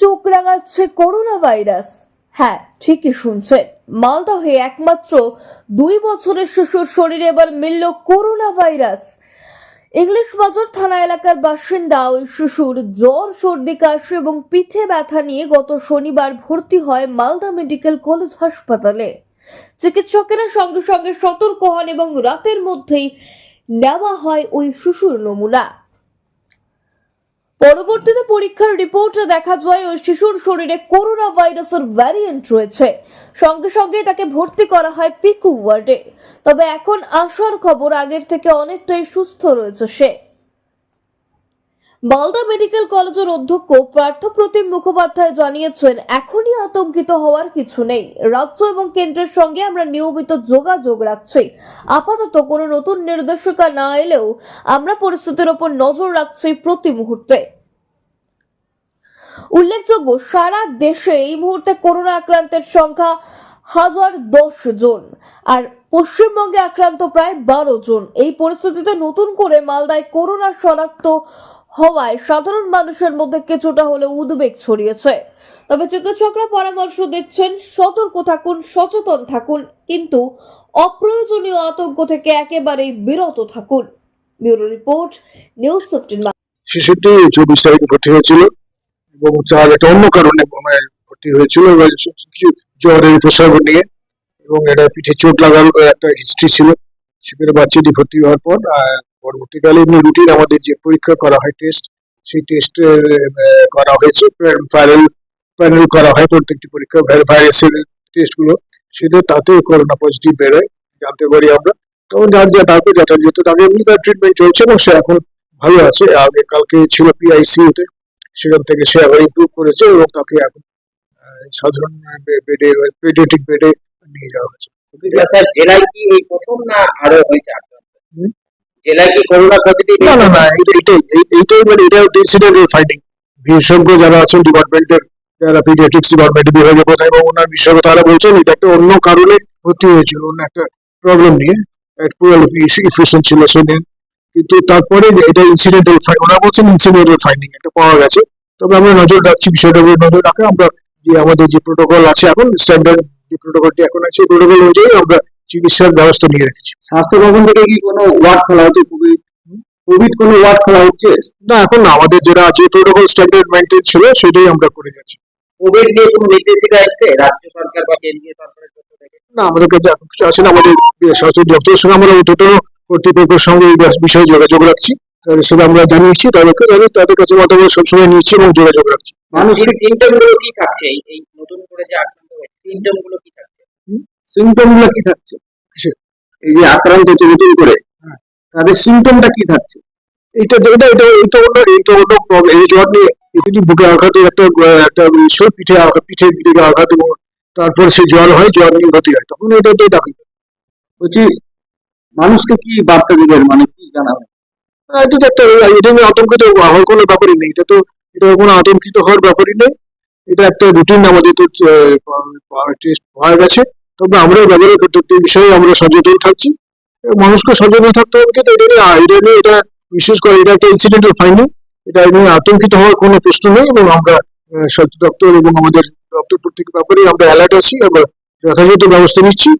চোখ রাঙাচ্ছে corona virus হ্যাঁ ঠিকই শুনছেন। মালদহে একমাত্র দুই বছরের শিশুর শরীরে এবার মিলল করোনা ভাইরাস ইংলিশ বাজার থানা এলাকার বাসিন্দা ওই শিশুর জ্বর, সর্দি, কাশি এবং পিঠে ব্যথা নিয়ে গত শনিবার ভর্তি হয় মালদা মেডিকেল কলেজ হাসপাতালে। চিকিৎসকেরা সঙ্গে সঙ্গে সতর্ক হন এবং রাতের মধ্যেই নেওয়া হয় ওই শিশুর নমুনা। পরবর্তীতে পরীক্ষার রিপোর্টে দেখা যায় ওই শিশুর শরীরে করোনা ভাইরাসের ভ্যারিয়েন্ট রয়েছে। সঙ্গে সঙ্গে তাকে ভর্তি করা হয় পিকু ওয়ার্ডে। তবে এখন আসার খবর আগের থেকে অনেকটাই সুস্থ রয়েছে সে। মালদা মেডিকেল কলেজের অধ্যক্ষ পার্থপ্রতিম মুখোপাধ্যায় জানিয়েছেন, এখনই আতঙ্কিত হওয়ার কিছু নেই। রাজ্য এবং কেন্দ্রের সঙ্গে আমরা নিয়মিত যোগাযোগ রাখছি। আপাতত কোনো নতুন নির্দেশিকা না এলেও আমরা পরিস্থিতির ওপর নজর রাখছি প্রতি মুহূর্তে। উল্লেখযোগ্য, সারা দেশে এই মুহূর্তে করোনা আক্রান্তের সংখ্যা হাজার দশ জন আর পশ্চিমবঙ্গে আক্রান্ত প্রায় বারো জন। এই পরিস্থিতিতে নতুন করে মালদায় করোনা শনাক্ত হওয়ায় সাধারণ মানুষের মধ্যে কিছুটা হলে উদ্বেগ ছড়িয়েছে। তবে চিকিৎসকরা পরামর্শ দিচ্ছেন সতর্ক থাকুন সচেতন থাকুন কিন্তু অপ্রয়োজনীয় আতঙ্ক থেকে একেবারেই বিরত থাকুন। ব্যুরো রিপোর্ট নিউজ ফিফটিন শিশুটি চব্বিশ তারিখে ভর্তি হয়েছিল এবং তার একটা অন্য কারণে ভর্তি হয়েছিল কিছু জ্বরের উপসর্গ নিয়ে এবং এটা পিঠে চোট লাগার একটা হিস্ট্রি ছিল। সেখানে বাচ্চাটি ভর্তি হওয়ার পর আহ, পরবর্তীকালে এমনি রুটিন আমাদের যে পরীক্ষা করা হয় টেস্ট সেই টেস্ট করা হয়েছে। ভাইরাল প্যানেল করা হয় প্রত্যেকটি পরীক্ষা ভাইরাসের টেস্টগুলো সেটা তাতে করোনা পজিটিভ বেরোয় জানতে পারি আমরা। তখন যা তারপর যথাযথ তাকে এমনি তার ট্রিটমেন্ট চলছে এবং সে এখন ভালো আছে। আগে, কালকে ছিল পিআইসিউতে সেখান থেকে সে আবার ইমপ্রুভ করেছে এবং তাকে এখন সাধারণ বেডে, পেডিয়াট্রিক বেডে নিয়ে যাওয়া হয়েছে। স্যার জেলায় কি এই প্রথম না আরও হয়েছে? জেলায় কি করোনা পজিটিভ না না না এইটাই এই- এইটাই মানে এটা বিশেষজ্ঞ যারা আছেন ডিপার্টমেন্টের যারা পিডিয়াট্রিক্স বিভাগীয় প্রধান এবং ওনার বিশেষজ্ঞ তারা বলছেন এটা একটা অন্য কারণে ভর্তি হয়েছিল অন্য একটা প্রবলেম নিয়ে পুরো ইফিসিয়েন্ট ছিল সেদিন। কিন্তু তারপরে এটা ইনসিডেন্টাল ওরা বলছেন ইনসিডেন্টাল ফাইন্ডিং একটা পাওয়া গেছে। তবে আমরা নজর রাখছি বিষয়টার উপর নজর রাখা আমরা যে আমাদের যে প্রোটোকল আছে এখন স্ট্যান্ডার্ড যে প্রোটোকলটি এখন আছে প্রোটোকল অনুযায়ী আমরা চিকিৎসার ব্যবস্থা নিয়ে রেখেছি। স্বাস্থ্য ভবন থেকে কি কোনো ওয়ার্ড খোলা হচ্ছে? কোভিড কোভিড কোনো ওয়ার্ড খোলা হচ্ছে? না এখন আমাদের যেটা যে প্রোটোকল স্ট্যান্ডার্ড মেনটেন ছিল সেটাই আমরা করে যাচ্ছি। কোভিড নিয়ে কোনো নির্দেশিকা এসছে? রাজ্য সরকার বা কেন্দ্রীয় সরকারের না আমাদের কাছে এখন কিছু আছে না। আমাদের সচেতন দপ্তরের সঙ্গে আমরা টোটাল কর্তৃপক্ষের সঙ্গে এই বিষয়ে যোগাযোগ রাখছি। তাদের সাথে আমরা জানিয়েছি তাদেরকে জানি তাদের কাছে মতামত সবসময় নিচ্ছি এবং যোগাযোগ রাখছি। মানুষের সিমটমগুলো কি থাকছে? এই এই নতুন করে যে আক্রান্ত হয়েছে সিমটমগুলো কি থাকছে? সিমটমগুলো কি থাকছে? এই যে আক্রান্ত হচ্ছে নতুন করে হ্যাঁ। তাদের সিমটমটা কি থাকছে? এটা এটা এই তো অন্য এই তো অন্য problem, এই জ্বর নিয়ে এটি বুকে আঘাত একটা একটা ইস্যু, পিঠে আঘাত পিঠের দিকে আঘাত এবং তারপর সে জ্বর হয় জ্বর নিয়ে ভর্তি হয় তখন এটা তো ডাকি বলছি মানুষকে কি বার্তা দিবেন? মানে কি জানাবেন? এটা তো একটা এটা নিয়ে আতঙ্কিত হওয়ার কোনো ব্যাপারই নেই। এটা তো এটা কোনো আতঙ্কিত হওয়ার ব্যাপারই নেই। এটা একটা রুটিন আমাদের তো টেস্ট হয়ে গেছে। তবে আমরা ব্যবহার প্রত্যেকটি বিষয়ে আমরা সচেতন থাকছি। মানুষকে সচেতন থাকতে হবে কিন্তু এটা নিয়ে এটা নিয়ে এটা বিশেষ করে, এটা একটা ইনসিডেন্টাল ফাইন্ডিং এটা নিয়ে আতঙ্কিত হওয়ার কোনো প্রশ্ন নেই এবং আমরা স্বাস্থ্য দপ্তর এবং আমাদের দপ্তর প্রত্যেক ব্যাপারে আমরা অ্যালার্ট আছি। আমরা যথাযথ ব্যবস্থা নিচ্ছি।